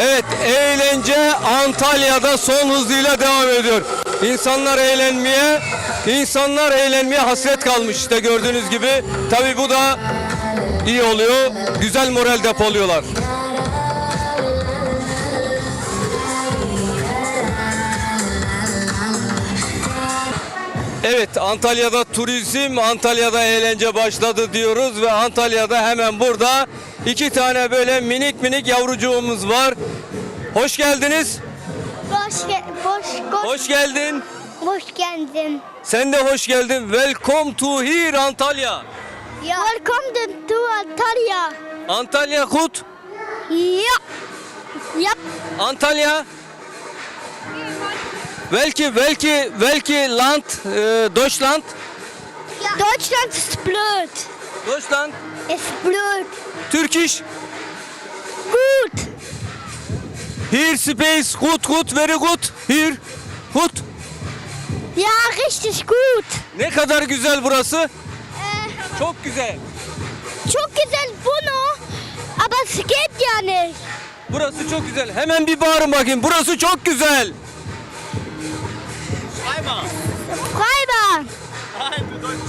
Evet, eğlence Antalya'da son hızıyla devam ediyor. İnsanlar eğlenmeye, insanlar eğlenmeye hasret kalmış işte gördüğünüz gibi. Tabii bu da iyi oluyor. Güzel moral depoluyorlar. Evet Antalya'da turizm, Antalya'da eğlence başladı diyoruz ve Antalya'da hemen burada iki tane böyle minik minik yavrucuğumuz var. Hoş geldiniz. Hoş, ge hoş, hoş, Hoş geldin. hoş geldin. Sen de hoş geldin. Welcome to here Antalya. Welcome to, Antalya. Antalya Kut. Yap. Yap. Antalya. Welke, welke, welke Land, e, Deutschland. Deutschland ist blöd. Deutschland. Ist blöd. Turkish. Gut. Here space, good, good, very good. Here, good. Ja, richtig gut. Ne kadar güzel burası. Äh, Çok güzel. çok güzel bunu. Geht ja nicht. Burası çok güzel. Hemen bir bağırın bakayım. Burası çok güzel. Freiburg.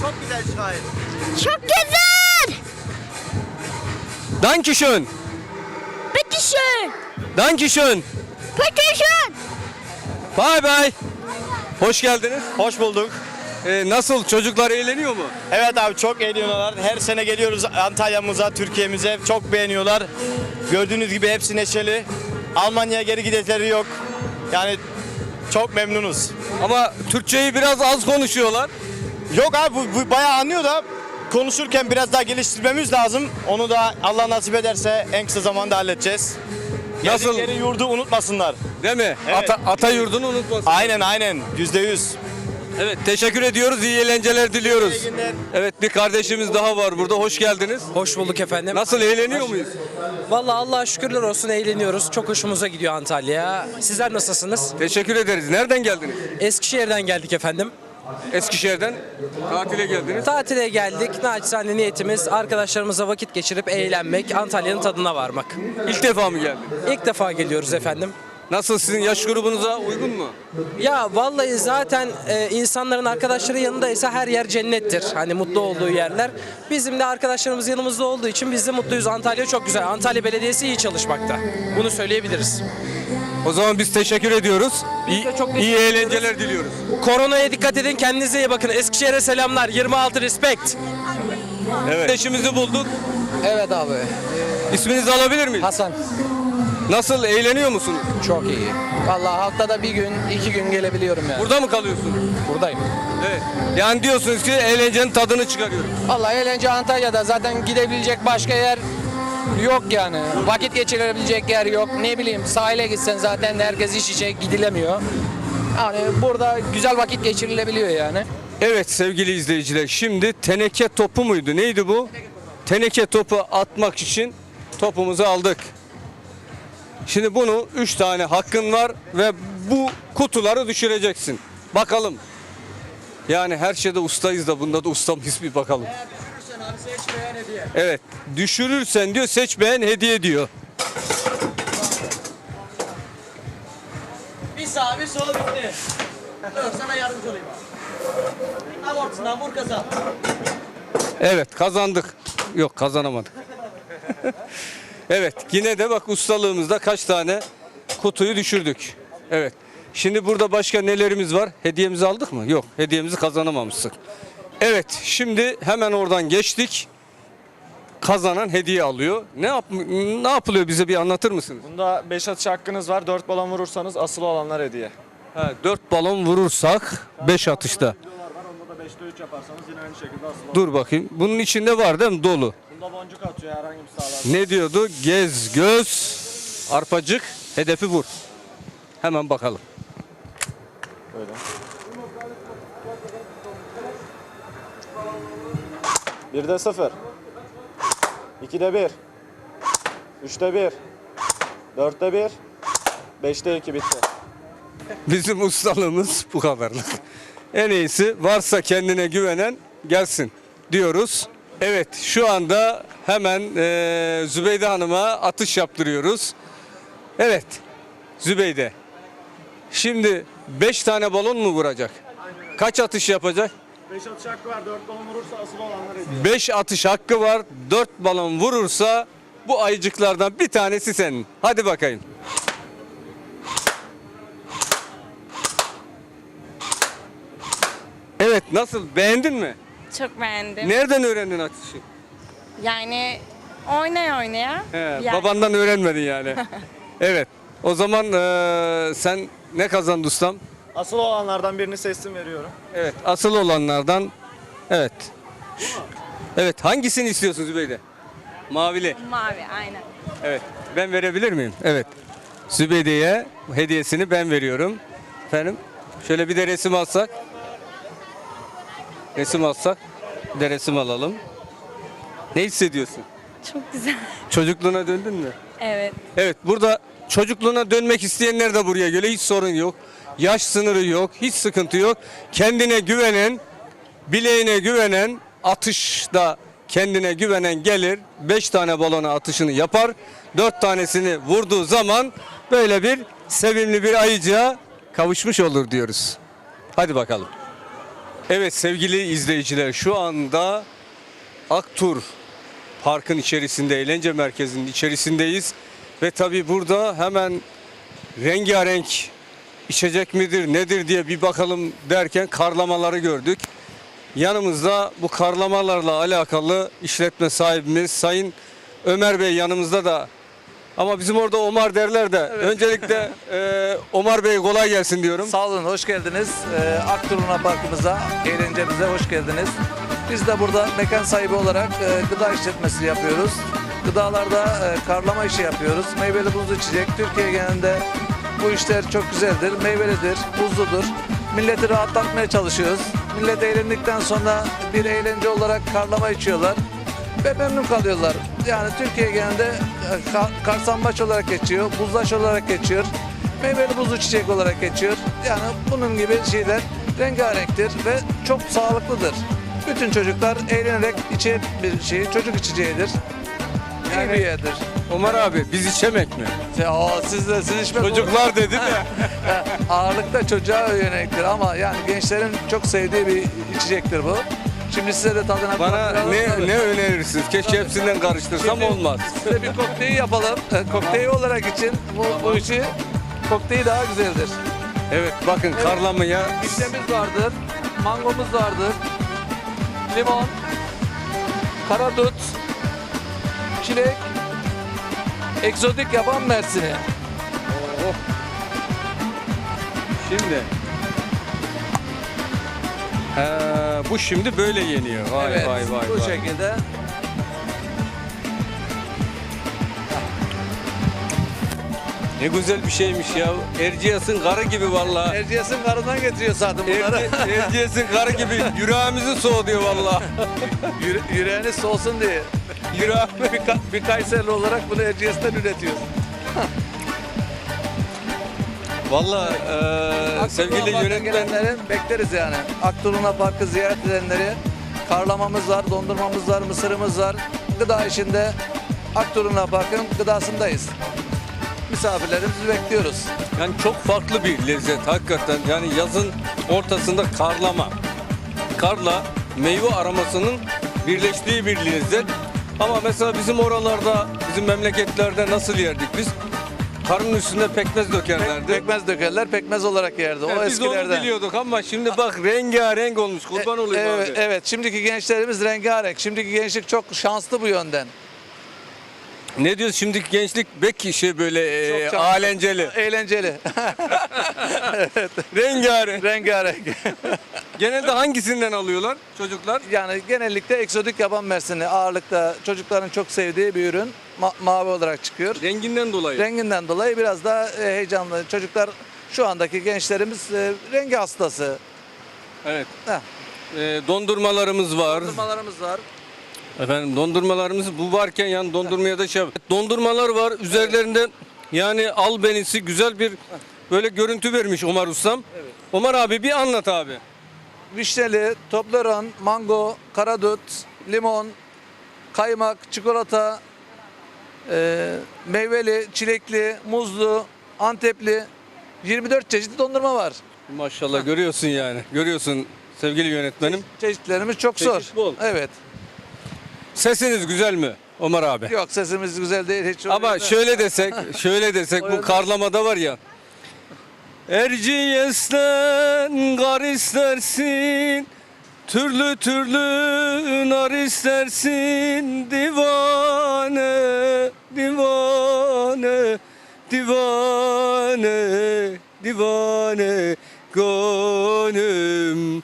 Çok güzel şair. Çok güzel. Dankeschön. Bitteschön. Dankeschön. Bitteschön. Bye bye. Hoş geldiniz. Hoş bulduk. Ee, nasıl? Çocuklar eğleniyor mu? Evet abi çok eğleniyorlar. Her sene geliyoruz Antalya'mıza, Türkiye'mize. Çok beğeniyorlar. Gördüğünüz gibi hepsi neşeli. Almanya'ya geri gideleri yok. Yani çok memnunuz. Ama Türkçeyi biraz az konuşuyorlar. Yok abi bu, bu bayağı anlıyor da konuşurken biraz daha geliştirmemiz lazım. Onu da Allah nasip ederse en kısa zamanda halledeceğiz. Nasıl? Geldikleri yurdu unutmasınlar. Değil mi? Evet. Ata, ata yurdunu unutmasın. Aynen aynen yüzde yüz. Evet teşekkür ediyoruz. İyi eğlenceler diliyoruz. İyi günler. Evet bir kardeşimiz daha var burada. Hoş geldiniz. Hoş bulduk efendim. Nasıl eğleniyor muyuz? Vallahi Allah'a şükürler olsun eğleniyoruz. Çok hoşumuza gidiyor Antalya. Sizler nasılsınız? Teşekkür ederiz. Nereden geldiniz? Eskişehir'den geldik efendim. Eskişehir'den tatile geldiniz. Tatile geldik. Naçizane niyetimiz arkadaşlarımızla vakit geçirip eğlenmek, Antalya'nın tadına varmak. İlk defa mı geldin? İlk defa geliyoruz efendim. Nasıl sizin yaş grubunuza uygun mu? Ya vallahi zaten e, insanların arkadaşları yanındaysa her yer cennettir. Hani mutlu olduğu yerler. Bizim de arkadaşlarımız yanımızda olduğu için biz de mutluyuz. Antalya çok güzel. Antalya Belediyesi iyi çalışmakta. Bunu söyleyebiliriz. O zaman biz teşekkür ediyoruz. İyi, de çok iyi teşekkür eğlenceler diliyoruz. Koronaya dikkat edin. Kendinize iyi bakın. Eskişehir'e selamlar. 26 respect. Evet. Kardeşimizi bulduk. Evet abi. İsminizi alabilir miyiz? Hasan Nasıl eğleniyor musunuz? çok iyi. Vallahi haftada bir gün, iki gün gelebiliyorum yani. Burada mı kalıyorsunuz? Buradayım. Evet. Yani diyorsunuz ki eğlencenin tadını çıkarıyoruz. Vallahi eğlence Antalya'da zaten gidebilecek başka yer yok yani. Vakit geçirebilecek yer yok. Ne bileyim sahile gitsen zaten herkes iş içe gidilemiyor. Yani burada güzel vakit geçirilebiliyor yani. Evet sevgili izleyiciler şimdi teneke topu muydu? Neydi bu? Teneke topu atmak için topumuzu aldık. Şimdi bunu 3 tane hakkın var ve bu kutuları düşüreceksin. Bakalım. Yani her şeyde ustayız da bunda da usta mıyız bir bakalım. Evet düşürürsen diyor seç beğen hediye diyor. Bir sağ bir sol bitti. Dur sana yardımcı olayım. Tam ortasından vur kasa. Evet kazandık. Yok kazanamadık. evet yine de bak ustalığımızda kaç tane kutuyu düşürdük. Evet. Şimdi burada başka nelerimiz var? Hediyemizi aldık mı? Yok. Hediyemizi kazanamamıştık. Evet. Şimdi hemen oradan geçtik. Kazanan hediye alıyor. Ne yap ne yapılıyor bize bir anlatır mısınız? Bunda 5 atış hakkınız var. 4 balon vurursanız asıl olanlar hediye. Ha, 4 balon vurursak 5 atışta. Onda da 5'te 3 yaparsanız yine aynı şekilde asıl. Dur bakayım. Bunun içinde var değil mi? Dolu. Bunda boncuk atıyor herhangi bir sağlar. Ne diyordu? Gez, göz, arpacık, hedefi vur. Hemen bakalım. Böyle. Birde 0. 2'de 1. 3'te 1. 4'te 1. 5'te 2 bitti. Bizim ustalığımız bu kadarlık. En iyisi varsa kendine güvenen gelsin diyoruz. Evet şu anda hemen eee Zübeyde Hanım'a atış yaptırıyoruz. Evet. Zübeyde. Şimdi 5 tane balon mu vuracak? Kaç atış yapacak? 5 atış hakkı var. 4 balon vurursa asılı olanlar hediye. 5 atış hakkı var. 4 balon vurursa bu ayıcıklardan bir tanesi senin. Hadi bakayım. Evet nasıl beğendin mi? Çok beğendim. Nereden öğrendin atışı? Yani oynaya oynaya. He, Yani babandan öğrenmedin yani. evet. O zaman eee, sen ne kazandın ustam? Asılı olanlardan birini seçtim veriyorum. Evet. Asıl olanlardan evet. Evet. Hangisini istiyorsun Zübeyde? Mavili. Mavi aynen. Evet. Ben verebilir miyim? Evet. Zübeyde'ye hediyesini ben veriyorum. Efendim. Şöyle bir de resim alsak. Resim alsak. De resim alalım. Ne hissediyorsun? Çok güzel. Çocukluğuna döndün mü? Evet. Evet burada çocukluğuna dönmek isteyenler de buraya geliyor. Hiç sorun yok. Yaş sınırı yok. Hiç sıkıntı yok. Kendine güvenen, bileğine güvenen, atışta kendine güvenen gelir. 5 tane balona atışını yapar. 4 tanesini vurduğu zaman böyle bir sevimli bir ayıcığa kavuşmuş olur diyoruz. Hadi bakalım. Evet sevgili izleyiciler şu anda Aktur parkın içerisinde, eğlence merkezinin içerisindeyiz. Ve tabi burada hemen rengarenk içecek midir nedir diye bir bakalım derken karlamaları gördük. Yanımızda bu karlamalarla alakalı işletme sahibimiz Sayın Ömer Bey yanımızda da ama bizim orada Omar derler de öncelikle e, Omar Bey kolay gelsin diyorum. Sağ olun, hoş geldiniz. Ee, Akturuna Parkımıza, eğlencemize hoş geldiniz. Biz de burada mekan sahibi olarak e, gıda işletmesi yapıyoruz. Gıdalarda e, karlama işi yapıyoruz. Meyveli buzlu içecek. Türkiye genelinde bu işler çok güzeldir. Meyvelidir, buzludur. Milleti rahatlatmaya çalışıyoruz. Millet eğlendikten sonra bir eğlence olarak karlama içiyorlar ve memnun kalıyorlar. Yani Türkiye genelinde e, ka- karsambaç olarak geçiyor, buzlaş olarak geçiyor, meyveli buzlu çiçek olarak geçiyor. Yani bunun gibi şeyler rengarenktir ve çok sağlıklıdır. Bütün çocuklar eğlenerek içe bir şey, çocuk içeceğidir. İyi bir yerdir. Omar abi biz içemek mi? Ya, siz de siz içmek Çocuklar dedi de. ağırlıkta çocuğa yöneliktir ama yani gençlerin çok sevdiği bir içecektir bu. Şimdi size de tadına Bana ne ne önerirsiniz? Keşke hepsinden karıştırsam Şimdi olmaz. Size bir kokteyl yapalım. E, Kokteyl olarak için bu, bu işi kokteyl daha güzeldir. Evet bakın karlamaya Vişnemiz vardır, mangomuz vardır, limon, karadut, çilek, egzotik yaban mersini. şimdi. He, bu şimdi böyle yeniyor. Vay evet, vay vay. bu vay. şekilde. Ne güzel bir şeymiş ya. Erciyes'in karı gibi vallahi. Erciyes'in karından getiriyor zaten bunları. Erci- Erciyes'in karı gibi yüreğimizi soğutuyor vallahi. Yüre- yüreğiniz soğusun diye. Yüreğim. Bir, bir Kayserili olarak bunu Erciyes'ten üretiyoruz. Vallahi eee, sevgili Akturuna Park'a yönetmen gelenleri bekleriz yani. Akturuna Parkı ziyaret edenleri karlamamız var, dondurmamız var, mısırımız var. Gıda işinde Akturuna Park'ın gıdasındayız. Misafirlerimizi bekliyoruz. yani çok farklı bir lezzet hakikaten. Yani yazın ortasında karlama. Karla meyve aromasının birleştiği bir lezzet. Ama mesela bizim oralarda, bizim memleketlerde nasıl yerdik biz? Karın üstüne pekmez dökerlerdi. Pekmez dökerler, pekmez olarak yerdi. O biz de onu eskilerden. biliyorduk ama şimdi bak rengarenk olmuş. Kurban olayım evet, abi. evet, şimdiki gençlerimiz rengarenk. Şimdiki gençlik çok şanslı bu yönden. Ne diyorsun şimdiki gençlik belki şey böyle e, Çok şanslı. alenceli. Eğlenceli. rengarenk. rengarenk. Genelde hangisinden alıyorlar çocuklar? Yani genellikle egzotik yaban mersini ağırlıkta çocukların çok sevdiği bir ürün. Ma- mavi olarak çıkıyor. Renginden dolayı. Renginden dolayı biraz daha e, heyecanlı. Çocuklar şu andaki gençlerimiz e, rengi hastası. Evet. Heh. E, dondurmalarımız var. Dondurmalarımız var. Efendim dondurmalarımız bu varken yani dondurmaya da şey yap- Dondurmalar var üzerlerinde yani albenisi güzel bir böyle görüntü vermiş Omar Ustam. Omar abi bir anlat abi. Vişneli, Toblerone, mango, karadut, limon, kaymak, çikolata e, meyveli, çilekli, muzlu, antepli 24 çeşit dondurma var. Maşallah görüyorsun yani. Görüyorsun sevgili yönetmenim. Çeşitlerimiz çok zor. Çeşit bol. Evet. Sesiniz güzel mi Ömer abi? Yok sesimiz güzel değil hiç. Ama öyle- şöyle desek, şöyle desek bu karlamada var ya. Erciyes'ten kar istersin, türlü türlü nar istersin, divane, divane, divane, divane, gönlüm.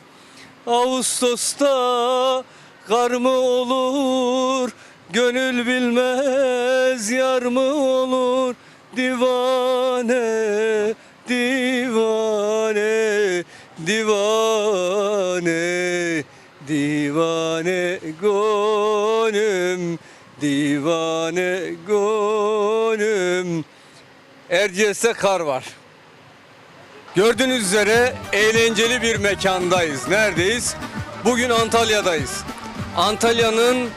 Ağustos'ta kar mı olur, gönül bilmez yar mı olur, divane, divane, divane, divane gönlüm, divane gönlüm. Erciyes'te kar var. Gördüğünüz üzere eğlenceli bir mekandayız. Neredeyiz? Bugün Antalya'dayız. Antalya'nın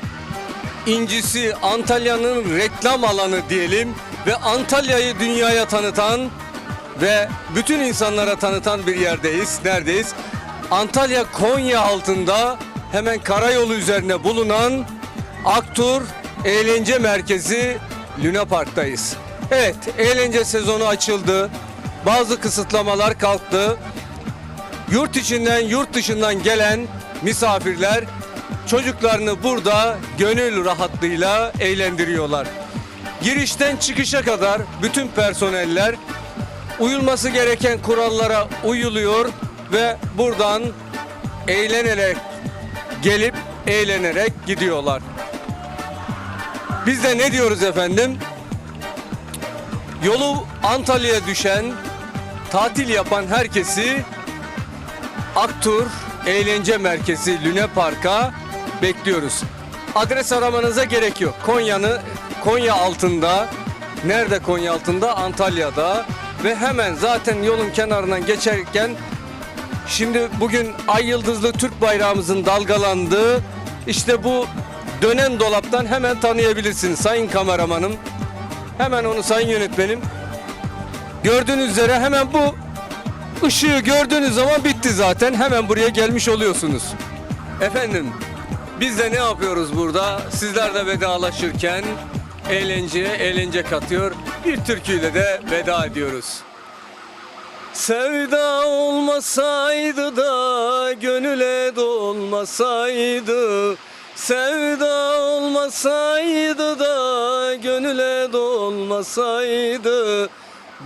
incisi, Antalya'nın reklam alanı diyelim ve Antalya'yı dünyaya tanıtan ve bütün insanlara tanıtan bir yerdeyiz. Neredeyiz? Antalya Konya altında hemen karayolu üzerine bulunan Aktur Eğlence Merkezi Luna Park'tayız. Evet, eğlence sezonu açıldı. Bazı kısıtlamalar kalktı. Yurt içinden, yurt dışından gelen misafirler çocuklarını burada gönül rahatlığıyla eğlendiriyorlar. Girişten çıkışa kadar bütün personeller uyulması gereken kurallara uyuluyor ve buradan eğlenerek gelip eğlenerek gidiyorlar. Biz de ne diyoruz efendim? Yolu Antalya'ya düşen, tatil yapan herkesi Aktur Eğlence Merkezi Lüne Park'a bekliyoruz. Adres aramanıza gerek yok. Konya'nı Konya altında. Nerede Konya altında? Antalya'da. Ve hemen zaten yolun kenarından geçerken şimdi bugün ay yıldızlı Türk bayrağımızın dalgalandığı işte bu dönen dolaptan hemen tanıyabilirsiniz sayın kameramanım. Hemen onu sayın yönetmenim. Gördüğünüz üzere hemen bu ışığı gördüğünüz zaman bitti zaten. Hemen buraya gelmiş oluyorsunuz. Efendim biz de ne yapıyoruz burada? Sizler de vedalaşırken eğlenceye eğlence katıyor. Bir türküyle de veda ediyoruz. Sevda olmasaydı da gönüle dolmasaydı Sevda olmasaydı da gönüle dolmasaydı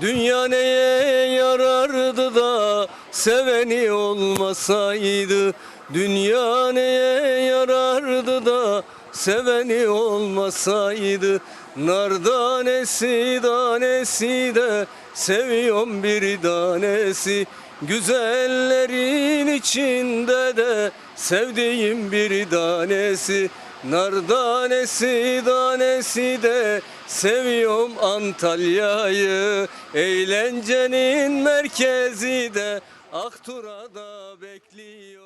Dünya neye yarardı da seveni olmasaydı Dünya neye yarardı da seveni olmasaydı? Nar tanesi tanesi de seviyorum bir tanesi. Güzellerin içinde de sevdiğim bir tanesi. Nar tanesi tanesi de seviyorum Antalya'yı. Eğlencenin merkezi de Aktura'da bekliyor